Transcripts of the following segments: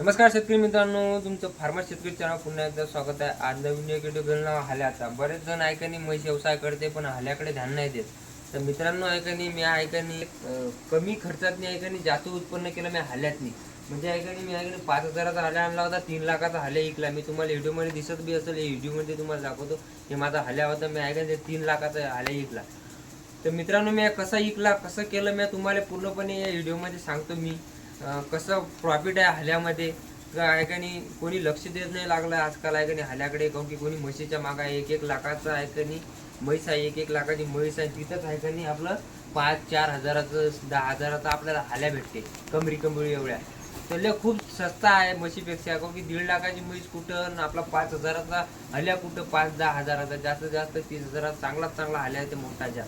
नमस्कार शेतकरी मित्रांनो तुमचं फार्मर शेतकरी चॅनल पुन्हा एकदा स्वागत आहे. आज नवीन व्हिडिओ घेऊन नाव हल्याचा. बरेच जण ऐकानी म्हैस व्यवसाय करते पण हल्याकडे ध्यान नाही देत. तर मित्रांनो ऐकानी मी ऐकानी कमी खर्चात मी ऐकानी जास्त उत्पन्न केलं मी हल्यातनी. म्हणजे ऐकानी मी ऐकानी पाच हजाराचा हल्या आणला होता तीन लाखाचा हल्या ऐकला मी तुम्हाला व्हिडिओमध्ये दिसत बी असेल हे व्हिडिओमध्ये तुम्हाला दाखवतो हे माझा हल्या होता मी ऐकानी ते तीन लाखाचा हल्या ऐकला तर मित्रांनो मी कसा ऐकला कसं केलं मी तुम्हाला पूर्णपणे या व्हिडिओमध्ये सांगतो मी. कसं प्रॉफिट आहे हल्यामध्ये? काय का नाही? कोणी लक्ष देत नाही लागलं आजकाल आहे का नाही? हल्याकडे काऊन की कोणी म्हशीच्या मागा एक एक लाखाचा आहे का नाही? म्हैस आहे एक एक लाखाची म्हैस आहे तिथंच आहे का नाही आपलं? पाच चार हजाराचं दहा हजाराचं आपल्याला हाल्या भेटते कमरी कमरी एवढ्या. तर लय खूप सस्ता आहे म्हशीपेक्षा काऊन की दीड लाखाची म्हैस कुठं आपला पाच हजाराचा हल्या कुठं? पाच दहा हजाराचा जास्तीत जास्त तीस हजाराचा चांगलाच चांगला हल्या आहे ते मोठाच्या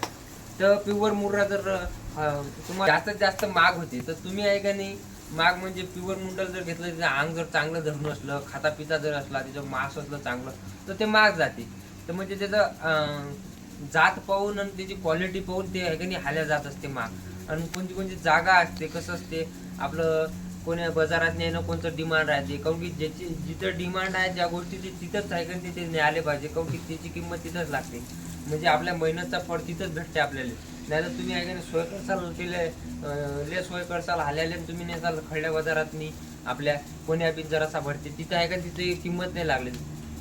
तर प्युअर मुर्रा जर तुम्हाला जास्तीत जास्त माग होते. तर तुम्ही आहे का नाही माग म्हणजे प्युअर मुंडल जर घेतलं त्याचं अंग जर चांगलं धरून असलं खाता पिता जर असला त्याचं मांस असलं चांगलं तर ते माग जाते. तर म्हणजे त्याचं जात पाहून आणि त्याची क्वालिटी पाहून ते आहे का नाही हाल्या जात असते माग. आणि कोणती कोणती जागा असते कसं असते आपलं कोण्या बाजारात न्यायनं कोणतं डिमांड राहते. काऊन की ज्याची जिथं डिमांड आहे ज्या गोष्टीची तिथंच आहे का नाही तिथे न्यायला पाहिजे. काऊन की त्याची किंमत तिथंच लागते. म्हणजे आपल्या मेहनतचा फळ तिथंच भेटते आपल्याला. नाही तर तुम्ही ऐका सोय करसाल तिले ले सोय करसाल आल्याले तुम्ही नेसाल खड्या बाजारात नी आपल्या कोण्या बी जरासा भरते तिथं आहे का तिथे किंमत नाही लागली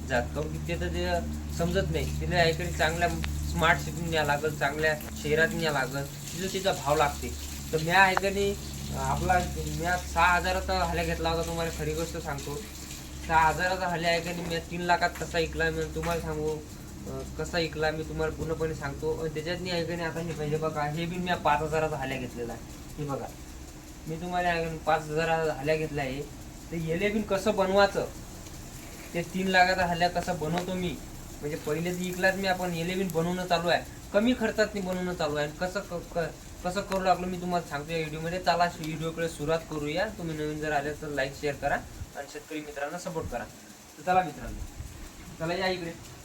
जात. काऊन की तिथं ते समजत नाही. तिला ऐकणी चांगल्या स्मार्ट सिटीत न्या लागत चांगल्या शहरात न्या लागत तिथं तिचा भाव लागते. तर म्या ऐकणी आपला म्या सहा हजाराचा हल्या घेतला होता तुम्हाला खरी गोष्ट सांगतो. सहा हजाराचा हल्या ऐकाने मी तीन लाखात कसा ऐकला मी तुम्हाला सांगू कसा ऐकला मी तुम्हाला पूर्णपणे सांगतो. आणि त्याच्यातनी ऐकणे आता हे पाहिजे बघा. हे बी मी पाच हजाराचा हल्या घेतलेला आहे. हे बघा. मी तुम्हाला ऐकून पाच हजाराचा हल्या घेतला आहे. तर येले बिन कसं बनवायचं? ते तीन लाखाचा हल्ल्या कसा बनवतो मी? म्हणजे पहिले तर इकलाच मी आपण एलेविन बनवणं चालू आहे. कमी खर्चात मी बनवणं चालू आहे. आणि कसं क- क- कसं करू लागलो मी तुम्हाला सांगतो या व्हिडिओमध्ये. चला व्हिडिओकडे सुरुवात करूया. तुम्ही नवीन जर आले तर लाईक शेअर करा. आणि शेतकरी मित्रांना सपोर्ट करा. तर चला मित्रांनो. चला या इकडे.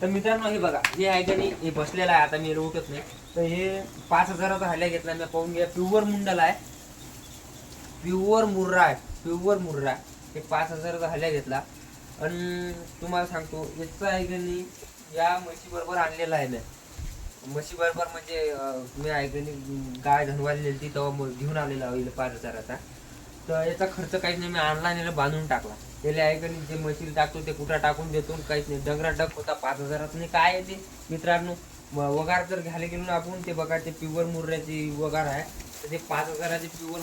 तर मित्रांनो हे बघा हे आहे का नाही हे बसलेलं आहे. आता मी रोखत नाही. तर हे पाच हजाराचा हल्ला घेतला मी पाहून घ्या. प्युअर मुंडल आहे. प्युअर मुर्रा आहे. प्युअर मुर्रा. हे पाच हजाराचा हल्ल्या घेतला. आणि तुम्हाला सांगतो याचा आहे का नाही या म्हशीबरोबर आणलेला आहे ना म्हशीबरोबर म्हणजे मी आहे का नाही गाय धनवाली ती तेव्हा मग घेऊन आलेला होईल पाच हजाराचा. तर याचा खर्च काहीच नाही. मी आणला आणि बांधून टाकला. त्याला ऐकली जे मशीन टाकतो ते कुठं टाकून देतो काहीच नाही. डगरा डग होता पाच हजारात नाही काय आहे ते? मित्रांनो वगार जर घ्यायला गेलो ना आपण ते बघा ते प्युअर मुर्ऱ्याची वगार आहे. तर ते पाच हजाराचे प्युअर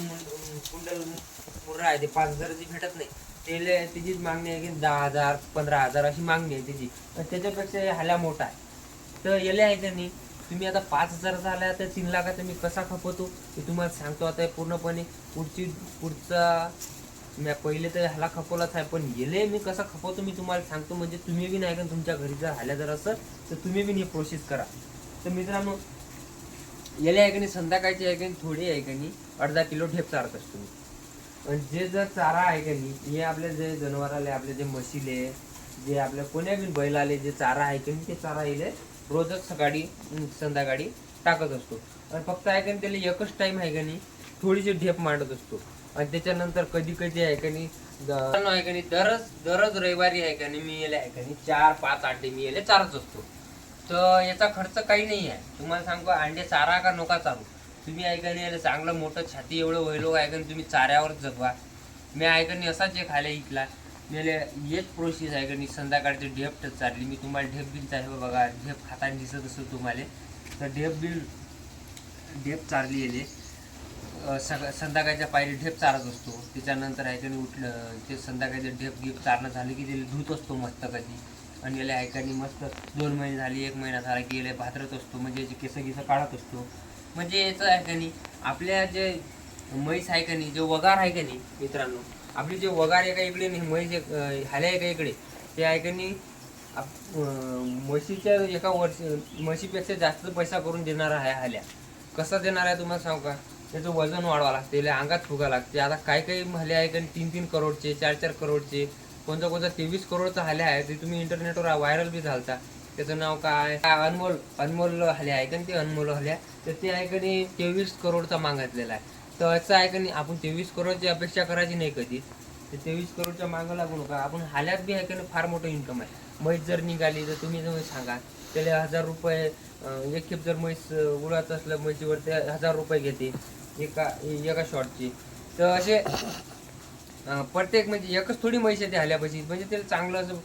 कुंडल मुर्रा आहे ते पाच हजाराची भेटत नाही. त्याला त्याचीच मागणी आहे की दहा हजार पंधरा हजार अशी मागणी आहे त्याची. पण त्याच्यापेक्षा हे हल्या मोठा आहे. तर याला आहे नाही तुम्ही आता पाच हजार झाला तर तीन लाखाचा मी कसा खपवतो ते तुम्हाला सांगतो आता पूर्णपणे पुढची पुढचा मी पहिले तर ह्याला खपवलाच आहे पण येले मी कसा खपवतो मी तुम्हाला सांगतो. म्हणजे तुम्ही बी नाही का तुमच्या घरी जर आल्या जर असं तर तुम्ही बी हे प्रोसेस करा. तर मित्रांनो याला आहे का संध्याकाळची आहे थोडी आहे नाही अर्धा किलो ठेप चारत असतो आणि जे जर चारा आहे का नाही हे आपल्या जे जनावराले आपले जे म्हशीले जे आपल्या कोण्या बी बैलाले जे चारा आहे का ते चारा येईल रोजच सकाळी संध्याकाळी टाकत असतो. आणि फक्त आहे का नाही त्याला एकच टाइम आहे का नाही थोडीशी ढेप मांडत असतो. आणि त्याच्यानंतर कधी कधी आहे का नाही आहे का नाही दरच दरच रविवारी आहे का नाही मी येले आहे का नाही चार पाच अंडे मी येले चारच असतो. तर याचा खर्च काही नाही आहे. तुम्हाला सांगू अंडे चारा का नका चालू तुम्ही ऐका नाही याला चांगलं मोठं छाती एवढं व्हायलो ऐका तुम्ही चाऱ्यावर जगवा. मी ऐकणी नाही असाच एक खायला इकला मेले एक प्रोसेस आहे का नाही? संध्याकाळची ढेप चालली. मी तुम्हाला ढेप बिल आहे बघा. ढेप खाताना दिसत असतो तुम्हाला. तर ढेप बिल ढेप चारली येले सग संध्याकाळच्या पायरी ढेप चारत असतो. त्याच्यानंतर ऐकाने उठलं ते संध्याकाळचं ढेप गिप चारणं झालं की ते धुत असतो मस्त कधी आणि याला ऐकाने मस्त दोन महिने झाली एक महिना झाला की याला भादरत असतो. म्हणजे याचे केस गिस काढत असतो. म्हणजे याचं आहे का नाही आपल्या जे म्हैस आहे का नाही जे वगार आहे का नाही मित्रांनो आपली जे वगार आहे का इकडे नाही म्हैस एक, हाल्या आहे का इकडे ते आहे का नाही आप- म्हशीच्या एका वर्ष म्हशीपेक्षा जास्त पैसा करून देणार आहे हाल्या कसा देणार आहे तुम्हाला सांगू का? त्याचं वजन वाढवा लागते त्याला अंगात फुगा लागते. आता काय काही हले आहे का तीन तीन करोडचे चार चार करोडचे कोणता कोणता तेवीस करोडचा हले आहे ते तुम्ही इंटरनेटवर व्हायरल बी झालता. त्याचं नाव काय? काय अनमोल अनमोल हल्या आहे का ते अनमोल हल्या तर ते आहे का तेवीस करोडचा मागितलेला आहे. तर असं आहे का नाही आपण तेवीस करोडची अपेक्षा करायची नाही कधी. तर तेवीस करोडच्या मागं लागू नका. आपण हाल्यात बी आहे का नाही फार मोठं इन्कम आहे. म्हैस जर निघाली तर तुम्ही जर सांगा. त्याला हजार रुपये एक खेप जर म्हैस अं, असलं म्हैशीवर ते हजार रुपये घेते एका एका शॉटची तर असे प्रत्येक म्हणजे एकच थोडी म्हैस येते हाल्यापाशी. म्हणजे त्याला चांगलं असं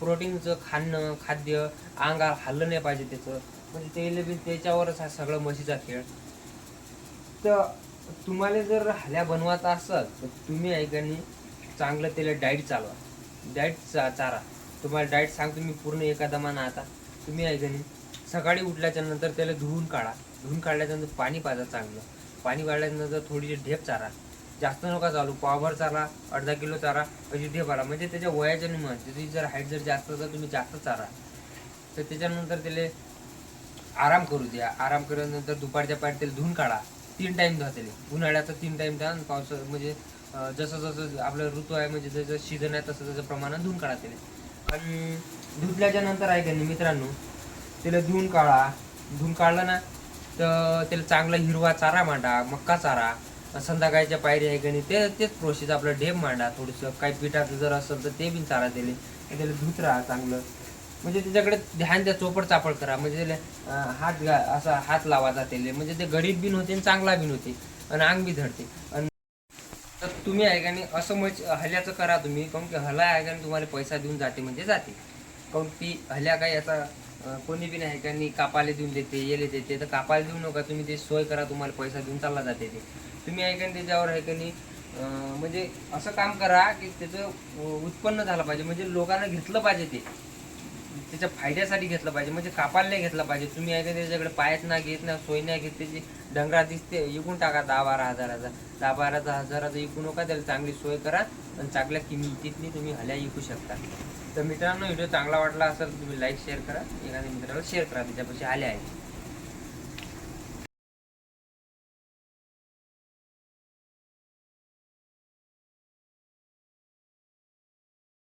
प्रोटीनचं खाणं खाद्य अंगार हल्लं नाही पाहिजे त्याचं. म्हणजे त्याला बी त्याच्यावरच हा सगळं म्हशीचा खेळ. तर तुम्हाला जर हल्या बनवायचा असेल तर तुम्ही ऐकानी चांगलं त्याला डाईट चालवा. डाईट चा चारा. तुम्हाला डाईट सांगतो मी पूर्ण एका दमानं आता. तुम्ही ऐकानी सकाळी उठल्याच्या नंतर त्याला धुवून काढा. धुवून काढल्याच्यानंतर पाणी पाजा चांगलं. पाणी काढल्यानंतर थोडीशी ढेप चारा. जास्त नका चालू. पावभर चारा अर्धा किलो चारा अशी ढेप आला. म्हणजे त्याच्या वयाच्या निमान त्याची जर हाईट जर जास्त असेल तुम्ही जास्त चारा. तर त्याच्यानंतर त्याला आराम करू द्या. आराम केल्यानंतर दुपारच्या पाठ त्याला धुवून काढा. तीन टाइम द्या त्याला उन्हाळ्याचा तीन टाइम द्या आणि पावसा म्हणजे अं, जसं जसं आपलं ऋतू आहे म्हणजे जसं सीझन आहे तसं तसं प्रमाणात धुवून काढा त्याला आणि धुतल्याच्या नंतर आहे का नाही मित्रांनो त्याला धुवून काढा. धुवून काढलं ना तर त्याला चांगला हिरवा चारा मांडा मक्का चारा. संध्याकाळच्या पायरी आहे का नाही ते तेच प्रोसेस आपलं ढेप मांडा. थोडंसं काही पिठाचं जर असेल तर ते बी चारा दिले त्याला धुत राहा चांगलं. म्हणजे त्याच्याकडे ध्यान द्या चोपड चापड करा. म्हणजे त्याला हात असा हात लावायचा त्याला म्हणजे ते गरीब बिन होते आणि चांगला बिन होते आणि अंग बी धरते आणि तर तुम्ही आहे का नाही असं मच हल्याचं करा तुम्ही. काऊन की हला आहे का नाही तुम्हाला पैसा देऊन जाते म्हणजे जाते. काऊन ती हल्या काही असा कोणी बी नाही का नाही कापाले देऊन देते येले देते. तर कापायला देऊ नका तुम्ही ते सोय करा तुम्हाला पैसा देऊन चालला जाते ते. तुम्ही ऐकाने त्याच्यावर आहे का नाही म्हणजे असं काम करा की त्याचं उत्पन्न झालं पाहिजे. म्हणजे लोकांना घेतलं पाहिजे ते. त्याच्या फायद्यासाठी घेतलं पाहिजे म्हणजे कापायला नाही घेतलं पाहिजे. तुम्ही आहे का त्याच्याकडे पायच ना घेत ना सोय नाही घेत त्याची डंगरा दिसते इकून टाका दहा बारा हजाराचा. दहा बारा हजाराचा इकू नका त्याला चांगली सोय करा आणि चांगल्या किमतीतली तुम्ही हल्या विकू शकता. तर मित्रांनो व्हिडिओ चांगला वाटला असेल तुम्ही लाईक शेअर करा. एखाद्या मित्राला शेअर करा त्याच्यापाशी आल्या आहे